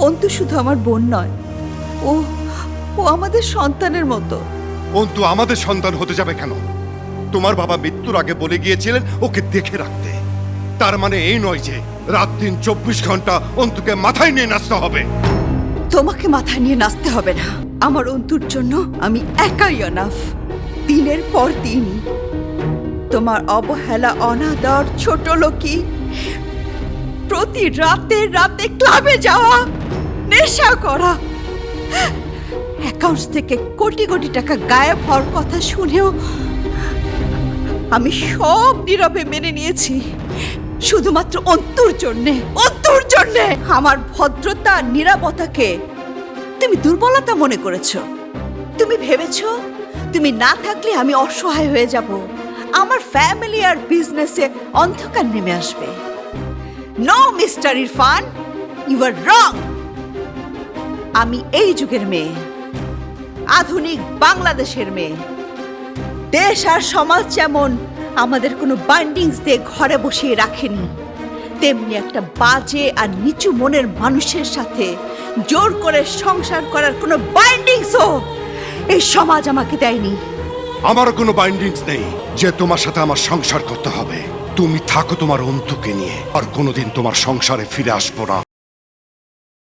অন্তু শুধু আমার বোন নয় ও ও আমাদের সন্তানের মতো। অন্তু আমাদের সন্তান হতে যাবে কেন? তোমার বাবা মৃত্যুর আগে বলে গিয়েছিলেন ওকে দেখে রাখতে। তার মানে এই নয় যে রাত দিন চব্বিশ ঘণ্টা অন্তুকে মাথায় নিয়ে নাচতে হবে। তোমাকে মাথায় নিয়ে নাচতে হবে না। আমার অন্তুর জন্য আমি একাই অনাফ। দিনের পর দিন। তোমার অবহেলা অনাদর ছোট লোকি প্রতি রাতে রাতে ক্লাবে যাওয়া, নেশা করা। অ্যাকাউন্টস থেকে কোটি কোটি টাকা গায়েব হওয়ার কথা শুনেও আমি সব নীরবে মেনে নিয়েছি। শুধুমাত্র অন্তুর জন্যে অন্তুর জন্যে। আমার ভদ্রতা, নিরাপত্তাকে তুমি দুর্বলতা মনে করেছ। তুমি ভেবেছ, তুমি না থাকলে আমি অসহায় হয়ে যাব। আমার ফ্যামিলি আর বিজনেসে অন্ধকার নেমে আসবে। No mister Irfan you are wrong আমি এই যুগের মেয়ে, আধুনিক বাংলাদেশের মেয়ে। দেশ আর সমাজ যেমন আমাদের কোনো বাইন্ডিংস দিয়ে ঘরে বসিয়ে রাখেনি, তেমনি একটা বাজে আর নিচু মনের মানুষের সাথে জোর করে সংসার করার কোনো বাইন্ডিংসও এই সমাজ আমাকে দেয়নি। আমারও কোনো বাইন্ডিংস নেই যে তোমার সাথে আমার সংসার করতে হবে। তুমি থাকো তোমার অন্তুকে নিয়ে আর কোনোদিন তোমার সংসারে ফিরে আসব না।